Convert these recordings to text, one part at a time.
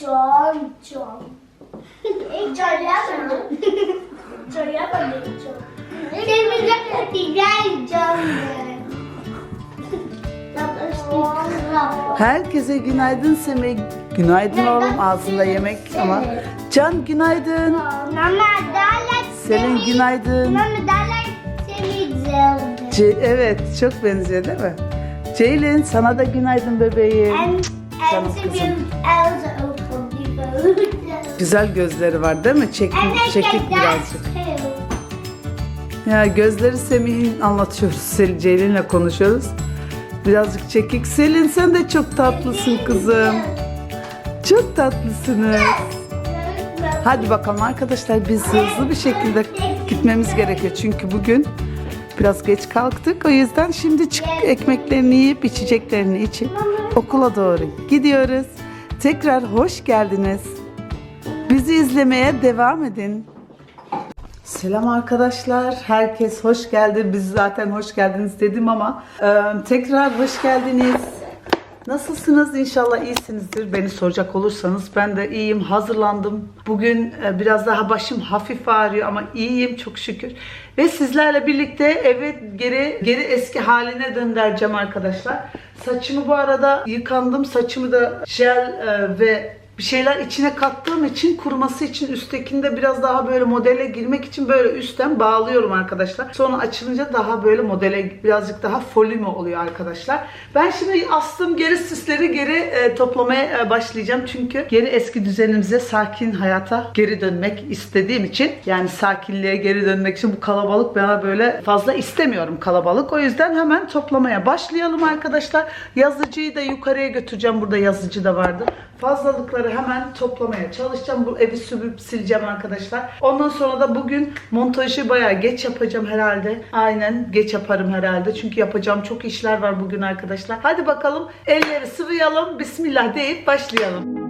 John, John. Çorlamadın. Çorlamadın John. Senin de güzel John'dı. Herkese günaydın Semih. Günaydın oğlum ağzında yemek ama. Can günaydın. Mama derler Selin günaydın. Mama derler Semih Ce- evet çok benziyor değil mi? Ceylin sana da günaydın bebeğim. And, and Canım Güzel gözleri var değil mi? Çekik, çekik birazcık. Ya gözleri Semih'in anlatıyoruz. Ceylin'le konuşuyoruz. Birazcık çekik. Selin sen de çok tatlısın kızım. Çok tatlısınız. Hadi bakalım arkadaşlar biz hızlı bir şekilde gitmemiz gerekiyor. Çünkü bugün biraz geç kalktık. O yüzden şimdi çık ekmeklerini yiyip içeceklerini içip okula doğru gidiyoruz. Tekrar hoş geldiniz. Bizi izlemeye devam edin. Selam arkadaşlar. Herkes hoş geldi. Biz zaten hoş geldiniz dedim ama e, tekrar hoş geldiniz. Nasılsınız? İnşallah iyisinizdir. Beni soracak olursanız ben de iyiyim. Hazırlandım. Bugün e, biraz daha başım hafif ağrıyor ama iyiyim çok şükür. Ve sizlerle birlikte evet geri geri eski haline döndüreceğim arkadaşlar. Saçımı bu arada yıkandım. Saçımı da jel e, ve bir şeyler içine kattığım için kuruması için üsttekinde biraz daha böyle modele girmek için böyle üstten bağlıyorum arkadaşlar. Sonra açılınca daha böyle modele birazcık daha folime oluyor arkadaşlar. Ben şimdi astım geri süsleri geri e, toplamaya e, başlayacağım. Çünkü geri eski düzenimize sakin hayata geri dönmek istediğim için yani sakinliğe geri dönmek için bu kalabalık bana böyle fazla istemiyorum kalabalık. O yüzden hemen toplamaya başlayalım arkadaşlar. Yazıcıyı da yukarıya götüreceğim. Burada yazıcı da vardı. Fazlalıkları hemen toplamaya çalışacağım. Bu evi süpürüp sileceğim arkadaşlar. Ondan sonra da bugün montajı bayağı geç yapacağım herhalde. Aynen geç yaparım herhalde. Çünkü yapacağım çok işler var bugün arkadaşlar. Hadi bakalım elleri sıvayalım. Bismillah deyip başlayalım.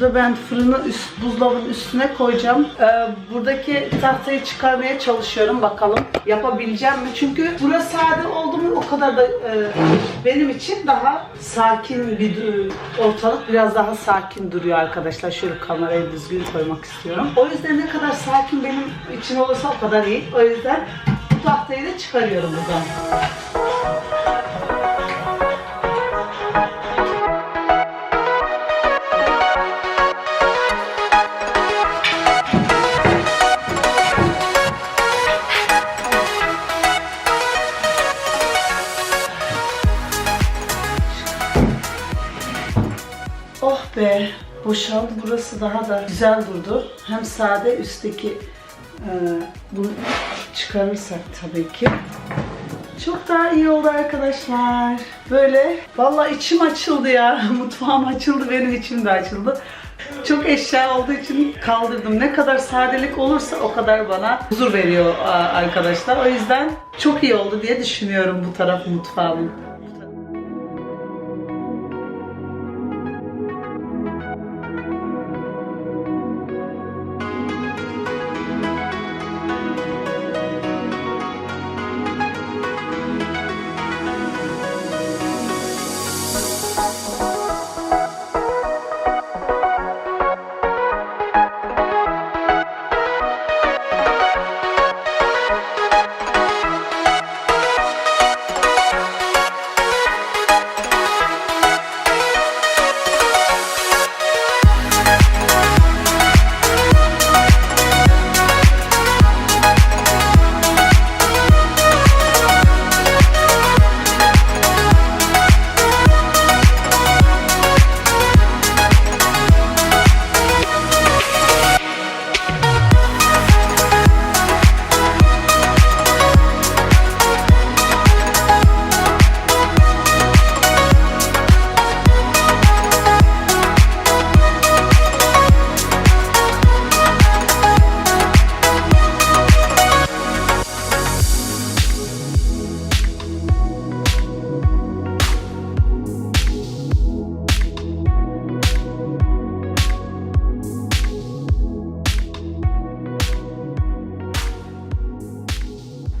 Burada ben fırını üst, buzdolabının üstüne koyacağım. Ee, buradaki tahtayı çıkarmaya çalışıyorum bakalım yapabileceğim mi? Çünkü burası sade oldu mu o kadar da e, benim için daha sakin bir e, ortalık biraz daha sakin duruyor arkadaşlar. Şöyle kamerayı düzgün koymak istiyorum. O yüzden ne kadar sakin benim için olursa o kadar iyi. O yüzden bu tahtayı da çıkarıyorum buradan. Be boşaldı burası daha da güzel durdu. Hem sade üstteki e, bunu çıkarırsak tabii ki. Çok daha iyi oldu arkadaşlar. Böyle vallahi içim açıldı ya. Mutfağım açıldı benim içim de açıldı. Çok eşya olduğu için kaldırdım. Ne kadar sadelik olursa o kadar bana huzur veriyor arkadaşlar. O yüzden çok iyi oldu diye düşünüyorum bu taraf mutfağımın.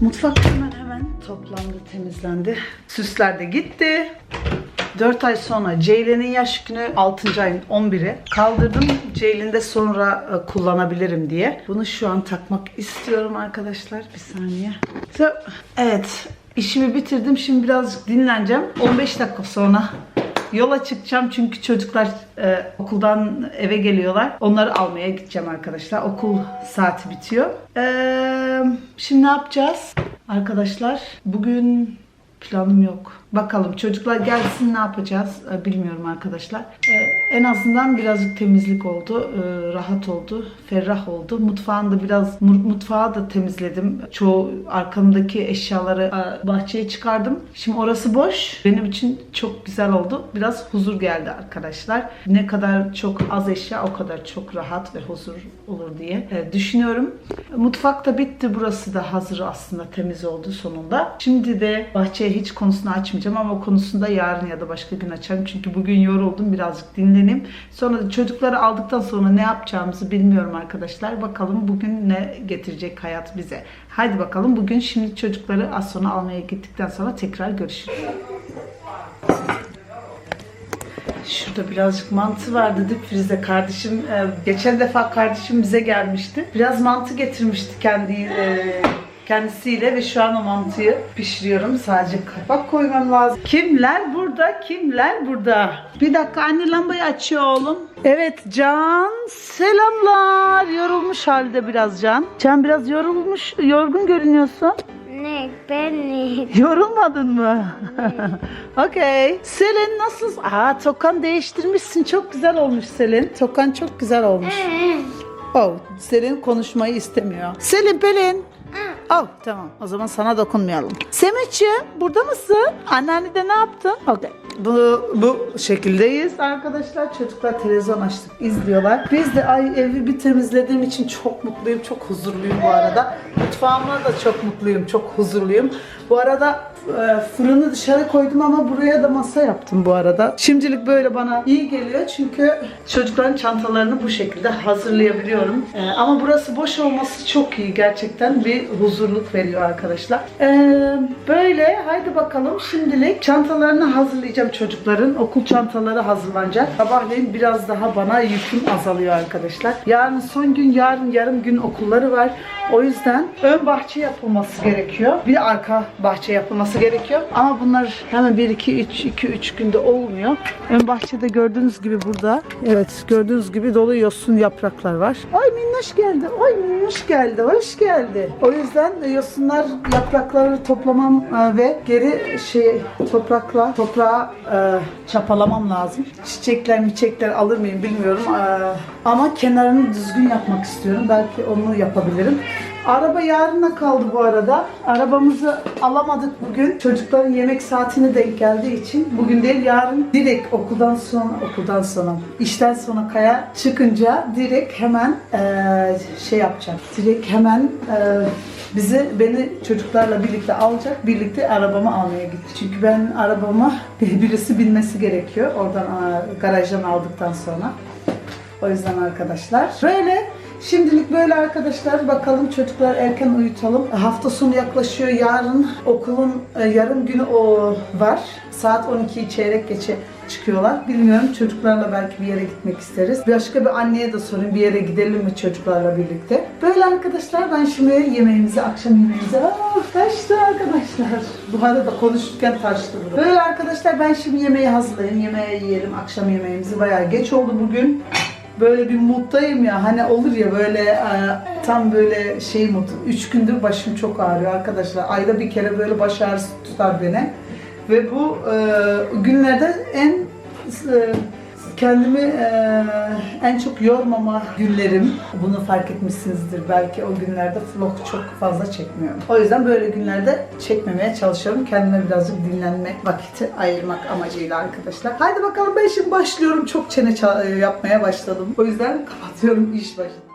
Mutfak hemen hemen toplandı, temizlendi. Süsler de gitti. 4 ay sonra Ceylin'in yaş günü 6. ayın 11'i. Kaldırdım Ceylin de sonra e, kullanabilirim diye. Bunu şu an takmak istiyorum arkadaşlar. Bir saniye. Evet işimi bitirdim. Şimdi birazcık dinleneceğim. 15 dakika sonra yola çıkacağım çünkü çocuklar e, okuldan eve geliyorlar. Onları almaya gideceğim arkadaşlar. Okul saati bitiyor. Ee, şimdi ne yapacağız? Arkadaşlar bugün planım yok. Bakalım çocuklar gelsin ne yapacağız Ee, bilmiyorum arkadaşlar. Ee, en azından birazcık temizlik oldu. Ee, rahat oldu. Ferrah oldu. Mutfağında biraz mu- mutfağı da temizledim. Çoğu arkamdaki eşyaları e, bahçeye çıkardım. Şimdi orası boş. Benim için çok güzel oldu. Biraz huzur geldi arkadaşlar. Ne kadar çok az eşya o kadar çok rahat ve huzur olur diye e, düşünüyorum. Mutfak da bitti. Burası da hazır aslında temiz oldu sonunda. Şimdi de bahçeye hiç konusunu açmayacağım ama o konusunda yarın ya da başka gün açarım. Çünkü bugün yoruldum. Birazcık dinleneyim. Sonra çocukları aldıktan sonra ne yapacağımızı bilmiyorum arkadaşlar. Bakalım bugün ne getirecek hayat bize. Haydi bakalım bugün şimdi çocukları az sonra almaya gittikten sonra tekrar görüşürüz. Şurada birazcık mantı var dedik Firuze kardeşim. e, geçen defa kardeşim bize gelmişti. Biraz mantı getirmişti kendi e, kendisiyle ve şu an o mantıyı pişiriyorum. Sadece kapak koymam lazım. Kimler burada? Kimler burada? Bir dakika anne lambayı açıyor oğlum. Evet Can selamlar. Yorulmuş halde biraz Can. Can biraz yorulmuş, yorgun görünüyorsun. Ne? Ben ne? Yorulmadın mı? Okey. Selin nasılsın? Aa tokan değiştirmişsin. Çok güzel olmuş Selin. Tokan çok güzel olmuş. Oh, Selin konuşmayı istemiyor. Selin Pelin. Oh tamam o zaman sana dokunmayalım. Semetciğim burada mısın? Anneanne de ne yaptın? Okay. Bu, bu şekildeyiz arkadaşlar. Çocuklar televizyon açtık izliyorlar. Biz de ay evi bir temizlediğim için çok mutluyum. Çok huzurluyum bu arada. Mutfağıma da çok mutluyum. Çok huzurluyum. Bu arada fırını dışarı koydum ama buraya da masa yaptım bu arada. Şimdilik böyle bana iyi geliyor çünkü çocukların çantalarını bu şekilde hazırlayabiliyorum. E, ama burası boş olması çok iyi gerçekten bir huzurluk veriyor arkadaşlar. E, böyle haydi bakalım şimdilik çantalarını hazırlayacağım çocukların. Okul çantaları hazırlanacak. Sabahleyin biraz daha bana yüküm azalıyor arkadaşlar. Yarın son gün yarın yarım gün okulları var. O yüzden ön bahçe yapılması gerekiyor. Bir arka bahçe yapılması gerekiyor. Ama bunlar hemen 1 2 3 2 3 günde olmuyor. Ön bahçede gördüğünüz gibi burada evet gördüğünüz gibi dolu yosun yapraklar var. Ay minnoş geldi. Ay minnoş geldi. Hoş geldi. O yüzden yosunlar yaprakları toplamam e, ve geri şey toprakla toprağa e, çapalamam lazım. Çiçekler miçekler alır mıyım bilmiyorum. E, ama kenarını düzgün yapmak istiyorum. Belki onu yapabilirim. Araba yarına kaldı bu arada. Arabamızı alamadık bugün. Çocukların yemek saatine denk geldiği için bugün değil yarın direkt okuldan sonra okuldan sonra işten sonra kaya çıkınca direkt hemen eee, şey yapacak. Direkt hemen eee, bizi beni çocuklarla birlikte alacak. Birlikte arabamı almaya gitti. Çünkü ben arabama birisi binmesi gerekiyor. Oradan garajdan aldıktan sonra. O yüzden arkadaşlar. Böyle şimdilik böyle arkadaşlar. Bakalım çocuklar erken uyutalım. Hafta sonu yaklaşıyor. Yarın okulun e, yarım günü o var. Saat 12'yi çeyrek geçe çıkıyorlar. Bilmiyorum çocuklarla belki bir yere gitmek isteriz. Başka bir anneye de sorayım bir yere gidelim mi çocuklarla birlikte. Böyle arkadaşlar ben şimdi yemeğimizi, akşam yemeğimizi... Aa, arkadaşlar. Bu arada konuşurken taştı bu. Böyle arkadaşlar ben şimdi yemeği hazırlayayım. Yemeği yiyelim. Akşam yemeğimizi bayağı geç oldu bugün böyle bir muttayım ya hani olur ya böyle e, tam böyle şey mut. Üç gündür başım çok ağrıyor arkadaşlar. Ayda bir kere böyle baş ağrısı tutar beni. Ve bu e, günlerde en e, kendimi e, en çok yormama günlerim. Bunu fark etmişsinizdir belki o günlerde vlog çok fazla çekmiyorum. O yüzden böyle günlerde çekmemeye çalışıyorum. Kendime birazcık dinlenme vakiti ayırmak amacıyla arkadaşlar. Haydi bakalım ben şimdi başlıyorum. Çok çene ça- yapmaya başladım. O yüzden kapatıyorum iş başladı.